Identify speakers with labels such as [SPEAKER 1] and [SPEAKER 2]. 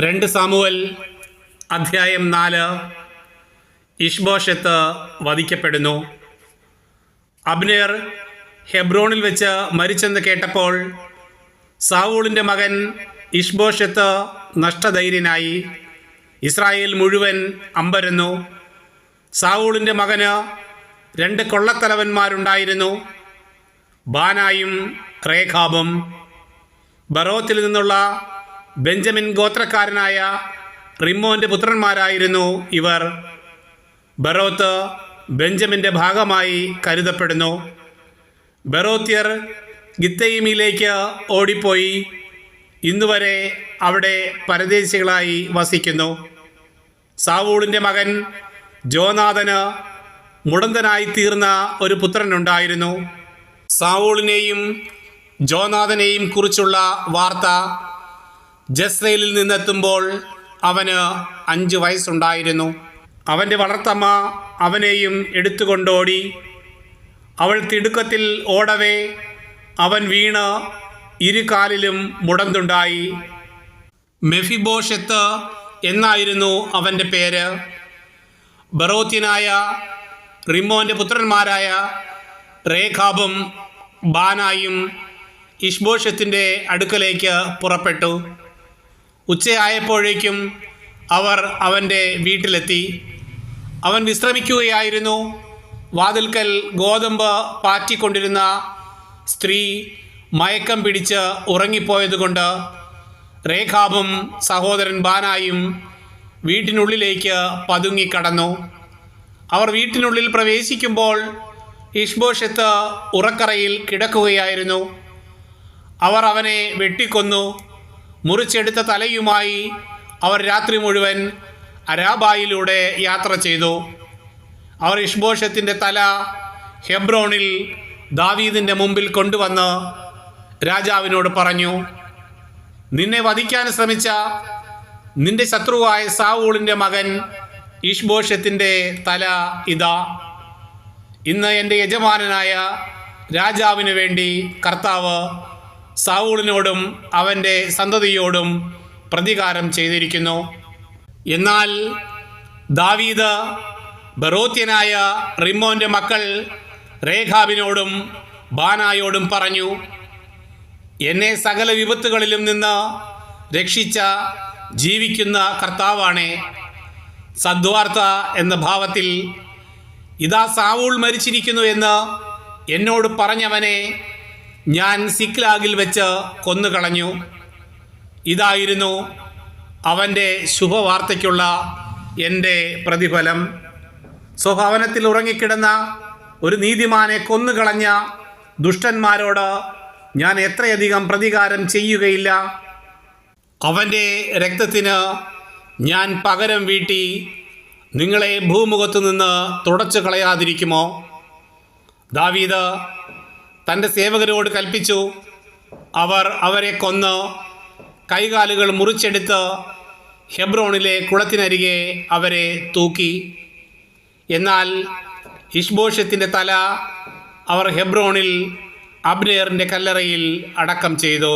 [SPEAKER 1] രണ്ട് സാമുവൽ അധ്യായം നാല് ഇഷ്ബോഷത്ത് വധിക്കപ്പെടുന്നു. അബ്നേർ ഹെബ്രോണിൽ വെച്ച് മരിച്ചെന്ന് കേട്ടപ്പോൾ സാവൂളിന്റെ മകൻ ഇഷ്ബോഷത്ത് നഷ്ടധൈര്യനായി ഇസ്രായേൽ മുഴുവൻ അമ്പരന്നു. സാവൂളിന്റെ മകന് രണ്ട് കൊള്ളത്തലവന്മാരുണ്ടായിരുന്നു. ബാനായും റേഖാബും ബറോത്തിൽ നിന്നുള്ള ബെഞ്ചമിൻ ഗോത്രക്കാരനായ റിമ്മോന്റെ പുത്രന്മാരായിരുന്നു ഇവർ. ബറോത്ത് ബെഞ്ചമിന്റെ ഭാഗമായി കരുതപ്പെടുന്നു. ബറോത്യർ ഗിത്തയിമിലേക്ക് ഓടിപ്പോയി. ഇന്നുവരെ അവിടെ പരദേശികളായി വസിക്കുന്നു. സാവൂളിന്റെ മകൻ ജോനാഥന് മുടന്തനായി തീർന്ന ഒരു പുത്രനുണ്ടായിരുന്നു. സാവൂളിനെയും ജോനാഥനെയും കുറിച്ചുള്ള വാർത്ത ജസ്രയിലിൽ നിന്നെത്തുമ്പോൾ അവന് അഞ്ച് വയസ്സുണ്ടായിരുന്നു. അവന്റെ വളർത്തമ്മ അവനെയും എടുത്തുകൊണ്ടോടി അവൾ തിടുക്കത്തിൽ ഓടവേ അവൻ വീണ് ഇരുകാലിലും മുടന്തുണ്ടായി. മെഫിബോഷത്ത് എന്നായിരുന്നു അവന്റെ പേര്. ബറോത്യനായ റിമോന്റെ പുത്രന്മാരായ റേഖാബും ബാനായും ഇഷ്ബോഷത്തിന്റെ അടുക്കലേക്ക് പുറപ്പെട്ടു. ഉച്ചയായപ്പോഴേക്കും അവർ അവന്റെ വീട്ടിലെത്തി. അവൻ വിശ്രമിക്കുകയായിരുന്നു. വാതിൽക്കൽ ഗോതമ്പ് പാറ്റിക്കൊണ്ടിരുന്ന സ്ത്രീ മയക്കം പിടിച്ച് ഉറങ്ങിപ്പോയതുകൊണ്ട് രേഖാബും സഹോദരൻ ബാനായും വീട്ടിനുള്ളിലേക്ക് പതുങ്ങിക്കടന്നു അവർ വീട്ടിനുള്ളിൽ പ്രവേശിക്കുമ്പോൾ ഇഷ്ബോഷത്ത് ഉറക്കറയിൽ കിടക്കുകയായിരുന്നു. അവർ അവനെ വെട്ടിക്കൊന്നു. മുറിച്ചെടുത്ത തലയുമായി അവർ രാത്രി മുഴുവൻ അരാബായിലൂടെ യാത്ര ചെയ്തു. അവർ ഇഷ്ബോഷത്തിന്റെ തല ഹെബ്രോണിൽ ദാവീദിന്റെ മുമ്പിൽ കൊണ്ടുവന്ന് രാജാവിനോട് പറഞ്ഞു നിന്നെ വധിക്കാൻ ശ്രമിച്ച നിന്റെ ശത്രുവായ സാവൂളിന്റെ മകൻ ഇഷ്ബോഷത്തിന്റെ തല ഇതാ. ഇന്ന് എന്റെ യജമാനനായ രാജാവിന് വേണ്ടി കർത്താവ് സാവൂളിനോടും അവന്റെ സന്തതിയോടും പ്രതികാരം ചെയ്തിരിക്കുന്നു. എന്നാൽ ദാവീദ് ബറോത്യനായ റിമ്മോന്റെ മക്കൾ രേഖാബിനോടും ബാനായോടും പറഞ്ഞു എന്നെ സകല വിപത്തുകളിലും നിന്ന് രക്ഷിച്ച ജീവിക്കുന്ന കർത്താവാണ്. സദ്വാർത്ത എന്ന ഭാവത്തിൽ ഇതാ സാവൂൾ മരിച്ചിരിക്കുന്നു എന്ന് എന്നോട് പറഞ്ഞവനെ ഞാൻ സിക്ലാഗിൽ വെച്ച് കൊന്നുകളഞ്ഞു. ഇതായിരുന്നു അവന്റെ ശുഭവാർത്തയ്ക്കുള്ള എന്റെ പ്രതിഫലം. സ്വഭവനത്തിൽ ഉറങ്ങിക്കിടന്ന ഒരു നീതിമാനെ കൊന്നുകളഞ്ഞ ദുഷ്ടന്മാരോട് ഞാൻ എത്രയധികം പ്രതികാരം ചെയ്യുകയില്ല. അവന്റെ രക്തത്തിന് ഞാൻ പകരം വീട്ടി നിങ്ങളെ ഭൂമുഖത്തു നിന്ന് തുടച്ചു കളയാതിരിക്കുമോ ദാവീദ് തന്റെ സേവകരോട് കൽപ്പിച്ചു. അവർ അവരെ കൊന്ന് കൈകാലുകൾ മുറിച്ചെടുത്ത് ഹെബ്രോണിലെ കുളത്തിനരികെ അവരെ തൂക്കി. എന്നാൽ ഇഷ്ബോഷത്തിന്റെ തല അവർ ഹെബ്രോണിൽ അബ്നേറിന്റെ കല്ലറയിൽ അടക്കം ചെയ്തു.